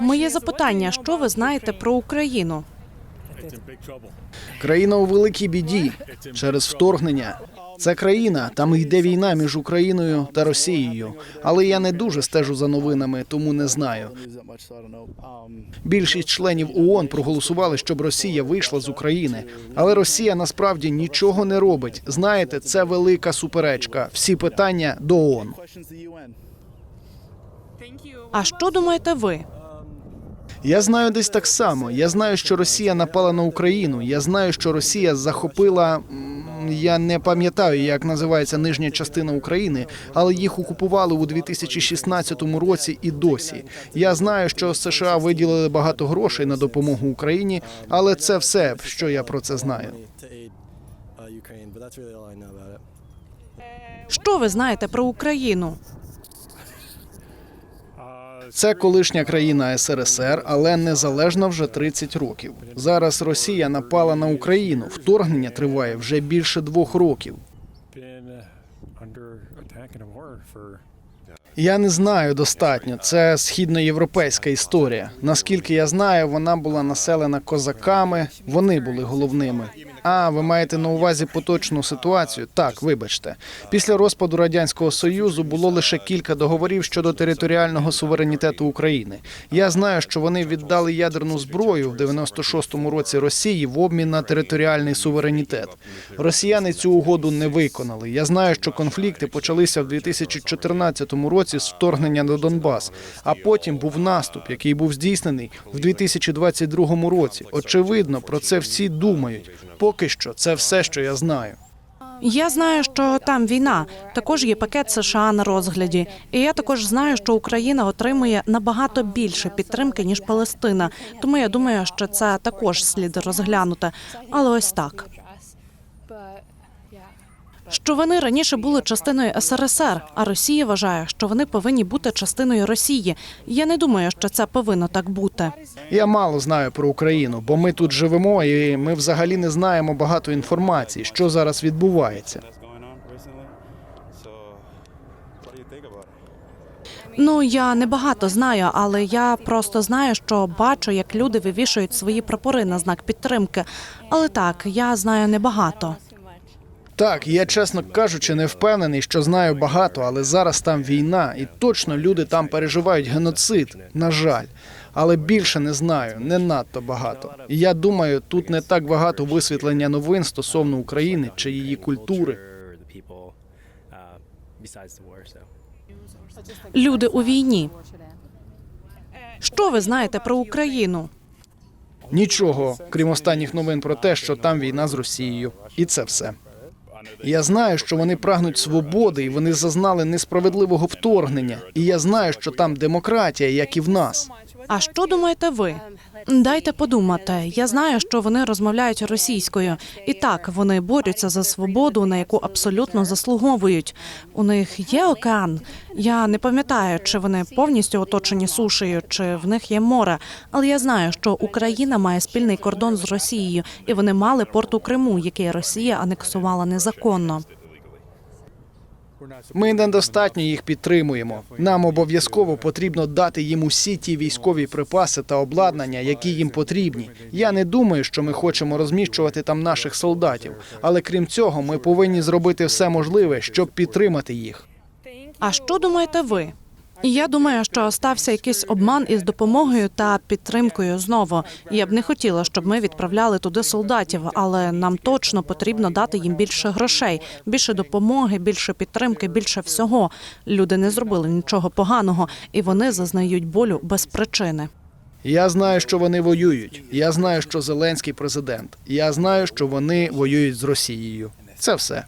Моє запитання: що ви знаєте про Україну? Країна у великій біді через вторгнення. Це країна, там йде війна між Україною та Росією. Але я не дуже стежу за новинами, тому не знаю. Більшість членів ООН проголосували, щоб Росія вийшла з України. Але Росія насправді нічого не робить. Знаєте, це велика суперечка. Всі питання до ООН. А що думаєте ви? Я знаю десь так само. Я знаю, що Росія напала на Україну. Я знаю, що Росія захопила. Я не пам'ятаю, як називається нижня частина України, але їх окупували у 2016 році і досі. Я знаю, що США виділили багато грошей на допомогу Україні, але це все, що я про це знаю. it. Що ви знаєте про Україну? Це колишня країна СРСР, але незалежна вже 30 років. Зараз Росія напала на Україну. Вторгнення триває вже більше двох років. Я не знаю достатньо. Це східноєвропейська історія. Наскільки я знаю, вона була населена козаками. Вони були головними. А ви маєте на увазі поточну ситуацію? Так, вибачте. Після розпаду радянського союзу було лише кілька договорів щодо територіального суверенітету України. Я знаю, що вони віддали ядерну зброю в 96-му році Росії в обмін на територіальний суверенітет. Росіяни цю угоду не виконали. Я знаю, що конфлікти почалися в 2014 році з вторгнення на Донбас, а потім був наступ, який був здійснений в 2022 році. Очевидно, про це всі думають. Поки що це все, що я знаю. Я знаю, що там війна. Також є пакет США на розгляді. І я також знаю, що Україна отримує набагато більше підтримки ніж Палестина. Тому я думаю, що це також слід розглянути. Але ось так. Що вони раніше були частиною СРСР, а Росія вважає, що вони повинні бути частиною Росії. Я не думаю, що це повинно так бути. Я мало знаю про Україну, бо ми тут живемо, і ми взагалі не знаємо багато інформації, що зараз відбувається. Ну я не багато знаю, але я просто знаю, що бачу, як люди вивішують свої прапори на знак підтримки. Але так, я знаю небагато. Так, я чесно кажучи, не впевнений, що знаю багато, але зараз там війна, і точно люди там переживають геноцид. На жаль. Але більше не знаю, не надто багато. І я думаю, тут не так багато висвітлення новин стосовно України чи її культури. Люди у війні. Що ви знаєте про Україну? Нічого, крім останніх новин про те, що там війна з Росією, і це все. Я знаю, що вони прагнуть свободи, і вони зазнали несправедливого вторгнення. І я знаю, що там демократія, як і в нас. А що думаєте ви? Дайте подумати. Я знаю, що вони розмовляють російською, і так вони борються за свободу, на яку абсолютно заслуговують. У них є океан. Я не пам'ятаю, чи вони повністю оточені сушею, чи в них є море. Але я знаю, що Україна має спільний кордон з Росією, і вони мали порт у Криму, який Росія анексувала незаконно. Ми недостатньо їх підтримуємо. Нам обов'язково потрібно дати їм усі ті військові припаси та обладнання, які їм потрібні. Я не думаю, що ми хочемо розміщувати там наших солдатів, але крім цього, ми повинні зробити все можливе, щоб підтримати їх. А що думаєте ви? Я думаю, що стався якийсь обман із допомогою та підтримкою знову. Я б не хотіла, щоб ми відправляли туди солдатів, але нам точно потрібно дати їм більше грошей, більше допомоги, більше підтримки, більше всього. Люди не зробили нічого поганого, і вони зазнають болю без причини. Я знаю, що вони воюють. Я знаю, що Зеленський президент. Я знаю, що вони воюють з Росією. Це все.